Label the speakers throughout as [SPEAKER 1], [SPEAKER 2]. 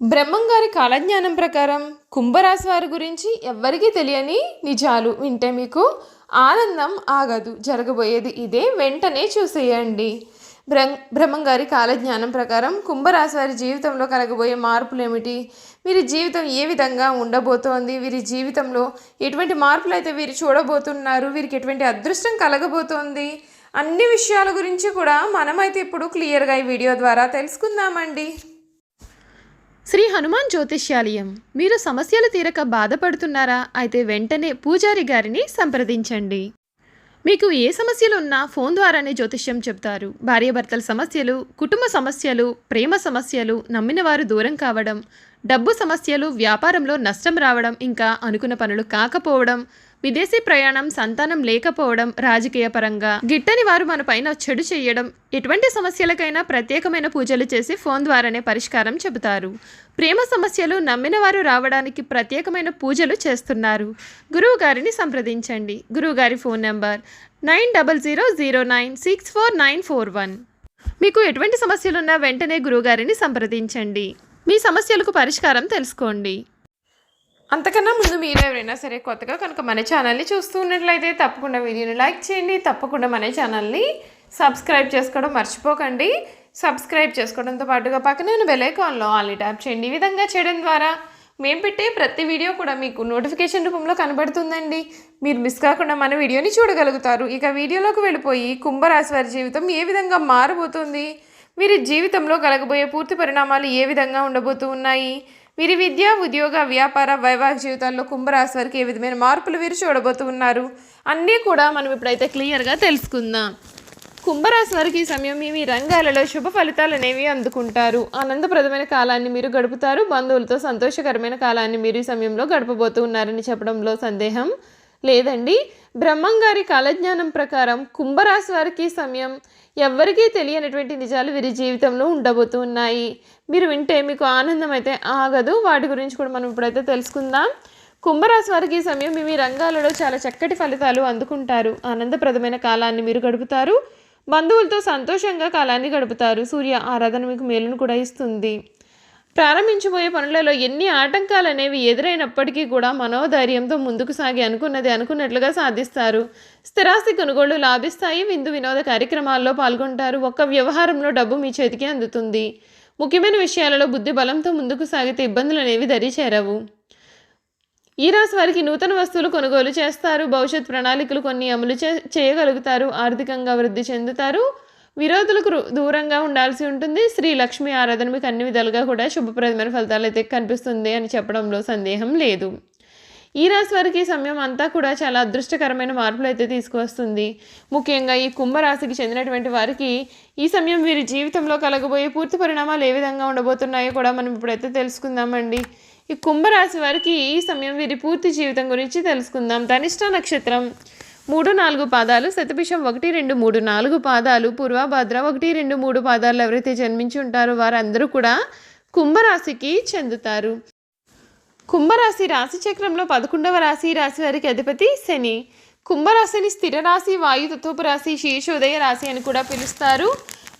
[SPEAKER 1] బ్రహ్మంగారి కాలజ్ఞానం ప్రకారం కుంభరాశి వారి గురించి ఎవ్వరికీ తెలియని నిజాలు వింటే మీకు ఆనందం ఆగదు. జరగబోయేది ఇదే. వెంటనే చూసేయండి. బ్ర బ్రహ్మంగారి కాలజ్ఞానం ప్రకారం కుంభరాశి వారి జీవితంలో కలగబోయే మార్పులు ఏమిటి వీరి జీవితం ఏ విధంగా ఉండబోతోంది? వీరి జీవితంలో ఎటువంటి మార్పులు అయితే వీరు చూడబోతున్నారు? వీరికి ఎటువంటి అదృష్టం కలగబోతోంది? అన్ని విషయాల గురించి కూడా మనమైతే ఇప్పుడు క్లియర్గా ఈ వీడియో ద్వారా తెలుసుకుందామండి. శ్రీ హనుమాన్ జ్యోతిష్యాలయం. మీరు సమస్యలు తీరక బాధపడుతున్నారా? అయితే వెంటనే పూజారి గారిని సంప్రదించండి. మీకు ఏ సమస్యలు ఉన్నా ఫోన్ ద్వారానే జ్యోతిష్యం చెప్తారు. భార్యాభర్తల సమస్యలు కుటుంబ సమస్యలు ప్రేమ సమస్యలు నమ్మిన వారు దూరం కావడం డబ్బు సమస్యలు వ్యాపారంలో నష్టం రావడం ఇంకా అనుకున్న పనులు కాకపోవడం విదేశీ ప్రయాణం సంతానం లేకపోవడం రాజకీయ పరంగా. గిట్టని వారు మన పైన చెడు చేయడం ఎటువంటి సమస్యలకైనా ప్రత్యేకమైన పూజలు చేసి ఫోన్ ద్వారానే పరిష్కారం చెబుతారు. ప్రేమ సమస్యలు నమ్మిన వారు రావడానికి ప్రత్యేకమైన పూజలు చేస్తున్నారు. గురువు గారిని సంప్రదించండి. గురువు గారి phone number nine double zero zero nine six four nine four one. మీకు ఎటువంటి సమస్యలున్నా వెంటనే గురువుగారిని సంప్రదించండి. మీ సమస్యలకు పరిష్కారం తెలుసుకోండి. అంతకన్నా ముందు మీరు ఎవరైనా సరే కొత్తగా కనుక మన ఛానల్ని చూస్తూ ఉన్నట్లయితే తప్పకుండా వీడియోని లైక్ చేయండి. తప్పకుండా మన ఛానల్ని సబ్స్క్రైబ్ చేసుకోవడం మర్చిపోకండి. సబ్స్క్రైబ్ చేసుకోవడంతో పాటుగా పక్కన ఉన్న బెల్ ఐకాన్లో ఆల్ని ట్యాప్ చేయండి. ఈ విధంగా చేయడం ద్వారా మేము పెట్టే ప్రతి వీడియో కూడా మీకు నోటిఫికేషన్ రూపంలో కనబడుతుందండి. మీరు మిస్ కాకుండా మన వీడియోని చూడగలుగుతారు. ఇక వీడియోలోకి వెళ్ళిపోయి కుంభరాశి వారి జీవితం ఏ విధంగా మారబోతుంది? వీరి జీవితంలో కలగబోయే పూర్తి పరిణామాలు ఏ విధంగా ఉండబోతూ ఉన్నాయి? వీరి విద్య ఉద్యోగ వ్యాపార వైవాహిక జీవితాల్లో కుంభరాశి వారికి ఏ విధమైన మార్పులు వీరు చూడబోతూ ఉన్నారు? అన్నీ కూడా మనం ఇప్పుడైతే క్లియర్గా తెలుసుకుందాం. కుంభరాశి వారికి ఈ సమయం మీ మీ రంగాలలో శుభ ఫలితాలు అనేవి అందుకుంటారు. ఆనందప్రదమైన కాలాన్ని మీరు గడుపుతారు. బంధువులతో సంతోషకరమైన కాలాన్ని మీరు ఈ సమయంలో గడపబోతూ ఉన్నారని చెప్పడంలో సందేహం లేదండి. బ్రహ్మంగారి కాలజ్ఞానం ప్రకారం కుంభరాశి వారికి సమయం ఎవ్వరికీ తెలియనటువంటి నిజాలు వీరి జీవితంలో ఉండబోతున్నాయి మీరు వింటే మీకు ఆనందం అయితే ఆగదు. వాటి గురించి కూడా మనం ఇప్పుడైతే తెలుసుకుందాం. కుంభరాశి వారికి ఈ సమయం మీ రంగాలలో చాలా చక్కటి ఫలితాలు అందుకుంటారు. ఆనందప్రదమైన కాలాన్ని మీరు గడుపుతారు. బంధువులతో సంతోషంగా కాలాన్ని గడుపుతారు. సూర్య ఆరాధన మీకు మేలును కూడా ఇస్తుంది. ప్రారంభించబోయే పనులలో ఎన్ని ఆటంకాలు అనేవి ఎదురైనప్పటికీ కూడా మనోధైర్యంతో ముందుకు సాగి అనుకున్నది అనుకున్నట్లుగా సాధిస్తారు. స్థిరాస్తి కొనుగోళ్ళు లాభిస్తాయి. విందు వినోద కార్యక్రమాల్లో పాల్గొంటారు. ఒక్క వ్యవహారంలో డబ్బు మీ చేతికి అందుతుంది. ముఖ్యమైన విషయాలలో బుద్ధి బలంతో ముందుకు సాగితే ఇబ్బందులు అనేవి దరి చేరవు ఈ రాశి వారికి నూతన వస్తువులు కొనుగోలు చేస్తారు. భవిష్యత్ ప్రణాళికలు కొన్ని అమలు చే చేయగలుగుతారు. ఆర్థికంగా వృద్ధి చెందుతారు. విరోధులకు దూరంగా ఉండాల్సి ఉంటుంది. శ్రీ లక్ష్మి ఆరాధన మీకు అన్ని విధాలుగా కూడా శుభప్రదమైన ఫలితాలు అయితే కనిపిస్తుంది అని చెప్పడంలో సందేహం లేదు. ఈ రాశి వారికి ఈ సమయం అంతా కూడా చాలా అదృష్టకరమైన మార్పులు అయితే తీసుకువస్తుంది. ముఖ్యంగా ఈ కుంభరాశికి చెందినటువంటి వారికి ఈ సమయం వీరి జీవితంలో కలగబోయే పూర్తి పరిణామాలు ఏ విధంగా ఉండబోతున్నాయో కూడా మనం ఇప్పుడైతే తెలుసుకుందామండి. ఈ కుంభరాశి వారికి ఈ సమయం వీరి పూర్తి జీవితం గురించి తెలుసుకుందాం. ధనిష్ట నక్షత్రం. మూడు నాలుగు పాదాలు శతభిషం ఒకటి రెండు మూడు నాలుగు పాదాలు పూర్వభద్ర ఒకటి రెండు మూడు పాదాలు ఎవరైతే జన్మించి ఉంటారో వారందరూ కూడా కుంభరాశికి చెందుతారు. కుంభరాశి రాశి చక్రంలో పదకొండవ రాశి రాశి వారికి అధిపతి శని. కుంభరాశిని స్థిర రాశి వాయుతత్వపు రాశి శీర్షోదయ రాశి అని కూడా పిలుస్తారు.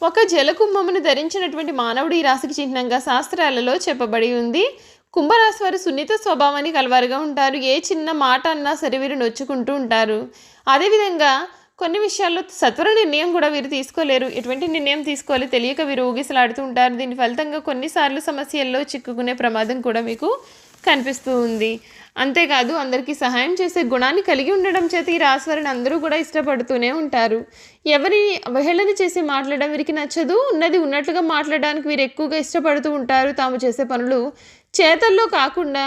[SPEAKER 1] ఒక జలకుంభమును ధరించినటువంటి మానవుడు ఈ రాశికి చిహ్నంగా శాస్త్రాలలో చెప్పబడి ఉంది. కుంభరాశి వారు సున్నిత స్వభావాన్ని కలవారుగా ఉంటారు. ఏ చిన్న మాట అన్నా సరే వీరు నొచ్చుకుంటూ ఉంటారు. అదేవిధంగా కొన్ని విషయాల్లో సత్వర నిర్ణయం కూడా వీరు తీసుకోలేరు. ఎటువంటి నిర్ణయం తీసుకోవాలి తెలియక వీరు ఊగిసలాడుతూ ఉంటారు. దీని ఫలితంగా కొన్నిసార్లు సమస్యల్లో చిక్కుకునే ప్రమాదం కూడా మీకు కనిపిస్తూ ఉంది. అంతేకాదు అందరికీ సహాయం చేసే గుణాన్ని కలిగి ఉండడం చేత ఈ రాశివారిని అందరూ కూడా ఇష్టపడుతూనే ఉంటారు. ఎవరి అవహేళన చేసి మాట్లాడడం వీరికి నచ్చదు. ఉన్నది ఉన్నట్లుగా మాట్లాడడానికి వీరు ఎక్కువగా ఇష్టపడుతూ ఉంటారు. తాము చేసే పనులు చేతల్లో కాకుండా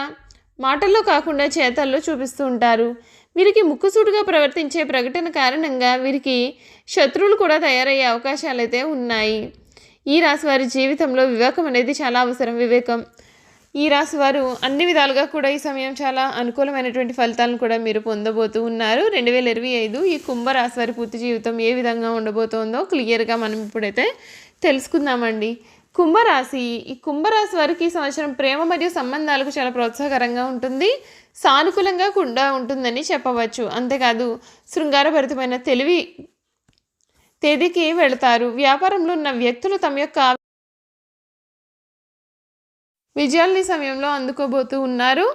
[SPEAKER 1] మాటల్లో కాకుండా చేతల్లో చూపిస్తూ ఉంటారు. వీరికి ముక్కుసూటుగా ప్రవర్తించే ప్రకటన కారణంగా వీరికి శత్రువులు కూడా తయారయ్యే అవకాశాలు అయితే ఉన్నాయి. ఈ రాశి వారి జీవితంలో వివేకం అనేది చాలా అవసరం. వివేకం ఈ రాశి వారు అన్ని విధాలుగా కూడా ఈ సమయం చాలా అనుకూలమైనటువంటి ఫలితాలను కూడా మీరు పొందబోతూ ఉన్నారు. రెండు వేల ఇరవై ఐదు ఈ కుంభరాశి వారి పూర్తి జీవితం ఏ విధంగా ఉండబోతోందో క్లియర్గా మనం ఇప్పుడైతే తెలుసుకుందామండి. కుంభరాశి ఈ కుంభరాశి వారికి ఈ సంవత్సరం ప్రేమ మరియు సంబంధాలకు చాలా ప్రోత్సాహకరంగా ఉంటుంది. సానుకూలంగా కూడా ఉంటుందని చెప్పవచ్చు. అంతేకాదు శృంగారభరితమైన తెలివి తేదీకి వెళతారు. వ్యాపారంలో ఉన్న వ్యక్తులు తమ యొక్క విజయాల్ని సమయంలో అందుకోబోతూ ఉన్నారు.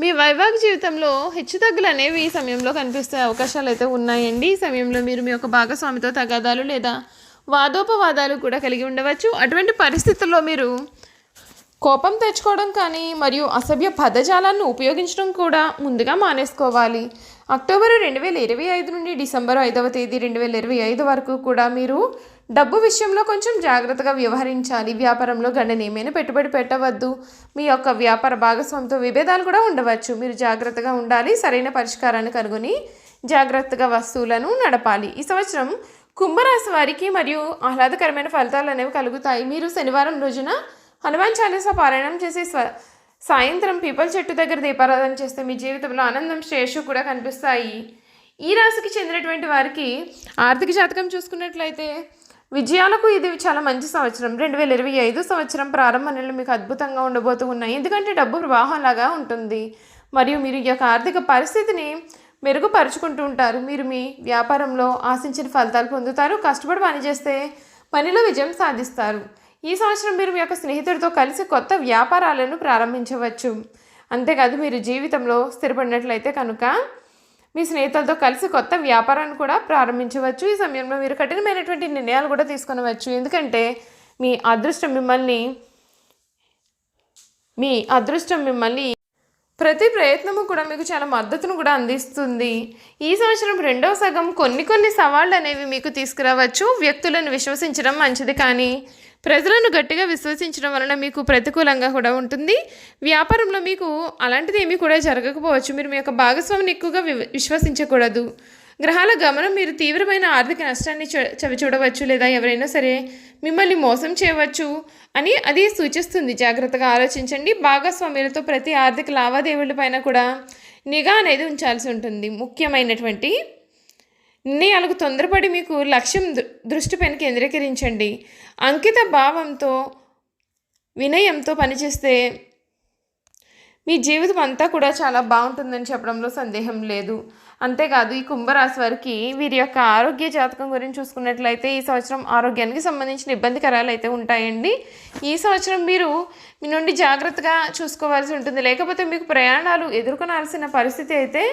[SPEAKER 1] మీ వైవాహిక జీవితంలో హెచ్చుతగ్గులు అనేవి ఈ సమయంలో కనిపిస్తే అవకాశాలు అయితే ఉన్నాయండి. ఈ సమయంలో మీరు మీ యొక్క భాగస్వామితో తగాదాలు లేదా వాదోపవాదాలు కూడా కలిగి ఉండవచ్చు. అటువంటి పరిస్థితుల్లో మీరు కోపం తెచ్చుకోవడం కానీ మరియు అసభ్య పదజాలాన్ని ఉపయోగించడం కూడా ముందుగా మానేసుకోవాలి. అక్టోబర్ రెండు వేల ఇరవై ఐదు నుండి డిసెంబర్ ఐదవ తేదీ రెండు వేల ఇరవై ఐదు వరకు కూడా మీరు డబ్బు విషయంలో కొంచెం జాగ్రత్తగా వ్యవహరించాలి. వ్యాపారంలో గణనీయమైన పెట్టుబడి పెట్టవద్దు. మీ యొక్క వ్యాపార భాగస్వామితో విభేదాలు కూడా ఉండవచ్చు. మీరు జాగ్రత్తగా ఉండాలి. సరైన పరిష్కారాన్ని కనుగొని జాగ్రత్తగా వస్తువులను నడపాలి. ఈ సంవత్సరం కుంభరాశి వారికి మరియు ఆహ్లాదకరమైన ఫలితాలు అనేవి కలుగుతాయి. మీరు శనివారం రోజున హనుమాన్ చాలీసా పారాయణం చేసి స్వ సాయంత్రం పీపల్ చెట్టు దగ్గర దీపారాధన చేస్తే మీ జీవితంలో ఆనందం శ్రేషు కూడా కనిపిస్తాయి. ఈ రాశికి చెందినటువంటి వారికి ఆర్థిక జాతకం చూసుకున్నట్లయితే విజయాలకు ఇది చాలా మంచి సంవత్సరం. రెండు వేల ఇరవై ఐదు సంవత్సరం ప్రారంభ నెలలు మీకు అద్భుతంగా ఉండబోతూ ఉన్నాయి. ఎందుకంటే డబ్బు ప్రవాహంలాగా ఉంటుంది. మరియు మీరు ఈ యొక్క ఆర్థిక పరిస్థితిని మెరుగుపరుచుకుంటూ ఉంటారు. మీరు మీ వ్యాపారంలో ఆశించిన ఫలితాలు పొందుతారు. కష్టపడి పనిచేస్తే పనిలో విజయం సాధిస్తారు. ఈ సంవత్సరం మీరు మీ యొక్క స్నేహితుడితో కలిసి కొత్త వ్యాపారాలను ప్రారంభించవచ్చు. అంతేకాదు మీరు జీవితంలో స్థిరపడినట్లయితే కనుక మీ స్నేహితులతో కలిసి కొత్త వ్యాపారాన్ని కూడా ప్రారంభించవచ్చు. ఈ సమయంలో మీరు కఠినమైనటువంటి నిర్ణయాలు కూడా తీసుకొనవచ్చు. ఎందుకంటే మీ అదృష్టం మిమ్మల్ని మీ అదృష్టం మిమ్మల్ని ప్రతి ప్రయత్నము కూడా మీకు చాలా మద్దతును కూడా అందిస్తుంది. ఈ సంవత్సరం రెండవ సగం కొన్ని కొన్ని సవాళ్ళు అనేవి మీకు తీసుకురావచ్చు. వ్యక్తులను విశ్వసించడం మంచిది కానీ ప్రజలను గట్టిగా విశ్వసించడం వలన మీకు ప్రతికూలంగా కూడా ఉంటుంది. వ్యాపారంలో మీకు అలాంటిది ఏమీ కూడా జరగకపోవచ్చు. మీరు మీ యొక్క భాగస్వామిని ఎక్కువగా వి- విశ్వసించకూడదు. గ్రహాల గమనం మీరు తీవ్రమైన ఆర్థిక నష్టాన్ని చ- చవి చూడవచ్చు లేదా ఎవరైనా సరే మిమ్మల్ని మోసం చేయవచ్చు అని అది సూచిస్తుంది. జాగ్రత్తగా ఆలోచించండి. భాగస్వామ్యులతో ప్రతి ఆర్థిక లావాదేవీల పైన కూడా నిఘా అనేది ఉంచాల్సి ఉంటుంది. ముఖ్యమైనటువంటి నిర్ణయాలకు తొందరపడి మీకు లక్ష్యం దృ- దృష్టిపైన కేంద్రీకరించండి. అంకిత భావంతో వినయంతో పనిచేస్తే మీ జీవితం అంతా కూడా చాలా బాగుంటుందని చెప్పడంలో సందేహం లేదు. అంతేకాదు ఈ కుంభరాశి వారికి వీరి యొక్క ఆరోగ్య జాతకం గురించి చూసుకున్నట్లయితే ఈ సంవత్సరం ఆరోగ్యానికి సంబంధించిన ఇబ్బందికరాలు అయితే ఉంటాయండి. ఈ సంవత్సరం మీరు మీ నుండి జాగ్రత్తగా చూసుకోవాల్సి ఉంటుంది. లేకపోతే మీకు ప్రయాణాలు ఎదుర్కొనాల్సిన పరిస్థితి అయితే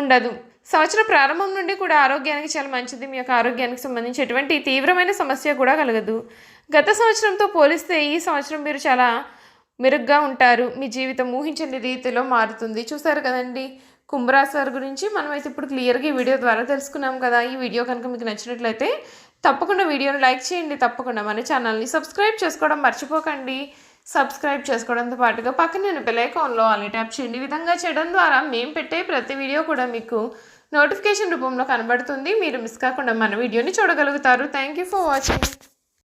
[SPEAKER 1] ఉండదు. సంవత్సరం ప్రారంభం నుండి కూడా ఆరోగ్యానికి చాలా మంచిది. మీ యొక్క ఆరోగ్యానికి సంబంధించి ఎటువంటి తీవ్రమైన సమస్య కూడా కలగదు. గత సంవత్సరంతో పోలిస్తే ఈ సంవత్సరం మీరు చాలా మెరుగ్గా ఉంటారు. మీ జీవితం ఊహించని రీతిలో మారుతుంది. చూసారు కదండి? కుంభరాశి వారి గురించి మనమైతే ఇప్పుడు క్లియర్గా ఈ వీడియో ద్వారా తెలుసుకున్నాం కదా. ఈ వీడియో కనుక మీకు నచ్చినట్లయితే తప్పకుండా వీడియోని లైక్ చేయండి. తప్పకుండా మన ఛానల్ని సబ్స్క్రైబ్ చేసుకోవడం మర్చిపోకండి. సబ్స్క్రైబ్ చేసుకోవడంతో పాటుగా పక్కన నేను బెలైకాన్లో అన్ని ట్యాప్ చేయండి. ఈ విధంగా చేయడం ద్వారా మేము పెట్టే ప్రతి వీడియో కూడా మీకు నోటిఫికేషన్ రూపంలో కనబడుతుంది. మీరు మిస్ కాకుండా మన వీడియోని చూడగలుగుతారు. Thank you for watching.